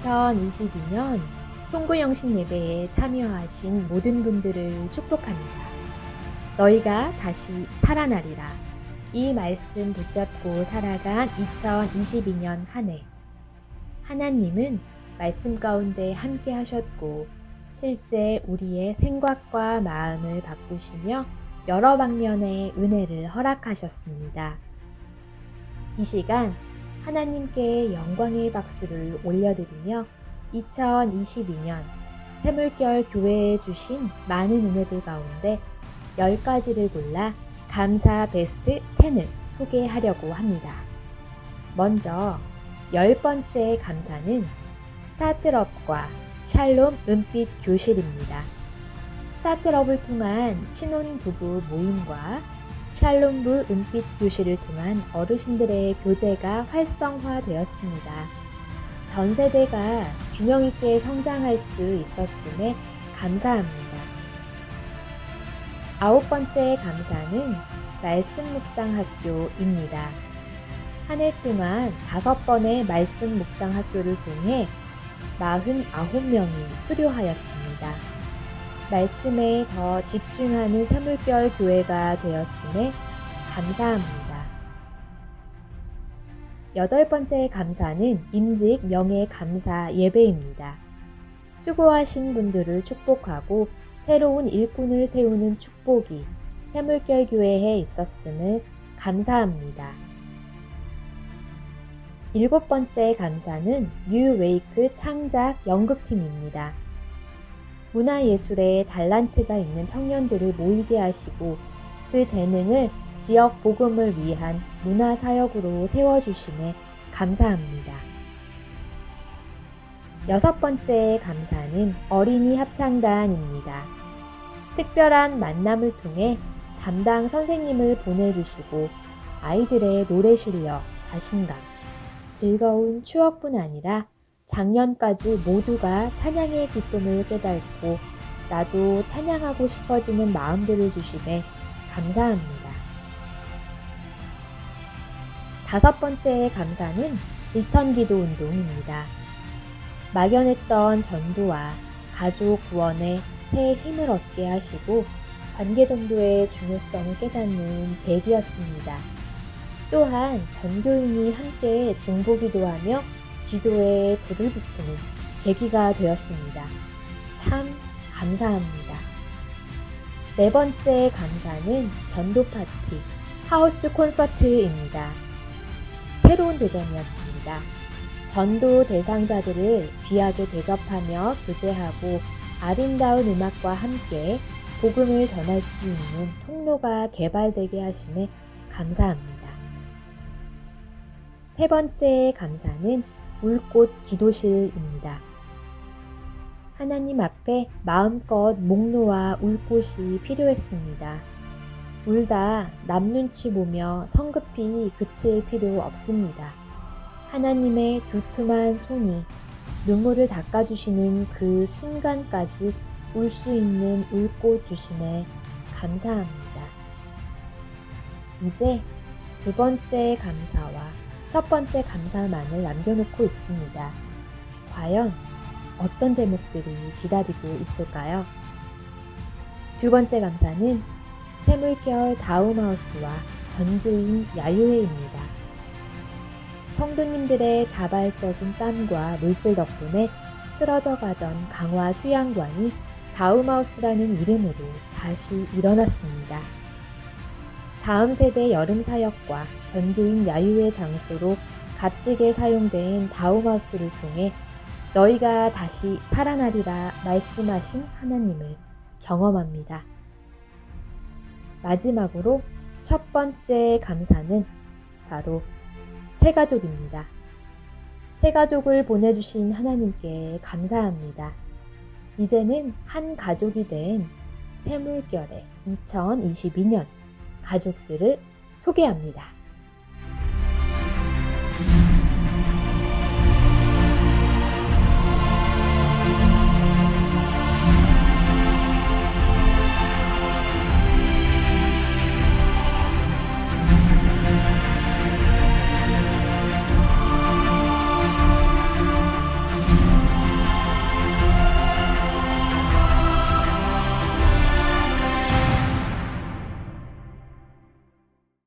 2022년 송구영신 예배에 참여하신 모든 분들을 축복합니다. 너희가 다시 살아나리라. 이 말씀 붙잡고 살아간 2022년 한 해. 하나님은 말씀 가운데 함께 하셨고, 실제 우리의 생각과 마음을 바꾸시며 여러 방면의 은혜를 허락하셨습니다. 이 시간 하나님께 영광의 박수를 올려드리며 2022년 새물결 교회에 주신 많은 은혜들 가운데 10가지를 골라 감사 베스트 10을 소개하려고 합니다. 먼저 열 번째 감사는 스타트업과 샬롬 은빛 교실입니다. 스타트업을 통한 신혼 부부 모임과 샬롬부 은빛 교실을 통한 어르신들의 교제가 활성화되었습니다. 전 세대가 균형 있게 성장할 수 있었음에 감사합니다. 아홉 번째 감사는 말씀 묵상 학교입니다. 한 해 동안 다섯 번의 말씀 묵상 학교를 통해 49명이 수료하였습니다. 말씀에 더 집중하는 새물결 교회가 되었음에 감사합니다. 여덟 번째 감사는 임직 명예 감사 예배입니다. 수고하신 분들을 축복하고 새로운 일꾼을 세우는 축복이 새물결 교회에 있었음을 감사합니다. 일곱 번째 감사는 뉴 웨이크 창작 연극팀입니다. 문화예술에 달란트가 있는 청년들을 모이게 하시고 그 재능을 지역 복음을 위한 문화사역으로 세워주심에 감사합니다. 여섯 번째 감사는 어린이 합창단입니다. 특별한 만남을 통해 담당 선생님을 보내주시고 아이들의 노래 실력, 자신감, 즐거운 추억뿐 아니라 작년까지 모두가 찬양의 기쁨을 깨닫고 나도 찬양하고 싶어지는 마음들을 주심에 감사합니다. 다섯 번째 감사는 리턴 기도 운동입니다. 막연했던 전도와 가족 구원에 새 힘을 얻게 하시고 관계 전도의 중요성을 깨닫는 계기였습니다. 또한 전교인이 함께 중보기도하며 기도에 불을 붙이는 계기가 되었습니다. 참 감사합니다. 네 번째 감사는 전도 파티, 하우스 콘서트입니다. 새로운 도전이었습니다. 전도 대상자들을 귀하게 대접하며 교제하고 아름다운 음악과 함께 복음을 전할 수 있는 통로가 개발되게 하심에 감사합니다. 세 번째 감사는 울꽃 기도실입니다. 하나님 앞에 마음껏 목 놓아 울 곳이 필요했습니다. 울다 남 눈치 보며 성급히 그칠 필요 없습니다. 하나님의 두툼한 손이 눈물을 닦아주시는 그 순간까지 울 수 있는 울꽃 주심에 감사합니다. 이제 두 번째 감사와 첫 번째 감사만을 남겨놓고 있습니다. 과연 어떤 제목들이 기다리고 있을까요? 두 번째 감사는 새물결 다음하우스와 전교인 야유회입니다. 성도님들의 자발적인 땀과 물질 덕분에 쓰러져 가던 강화 수양관이 다음하우스라는 이름으로 다시 일어났습니다. 다음 세대 여름 사역과 전교인 야유회 장소로 값지게 사용된 다음하우스를 통해 너희가 다시 살아나리라 말씀하신 하나님을 경험합니다. 마지막으로 첫 번째 감사는 바로 새가족입니다. 새가족을 보내주신 하나님께 감사합니다. 이제는 한 가족이 된 새물결의 2022년 가족들을 소개합니다.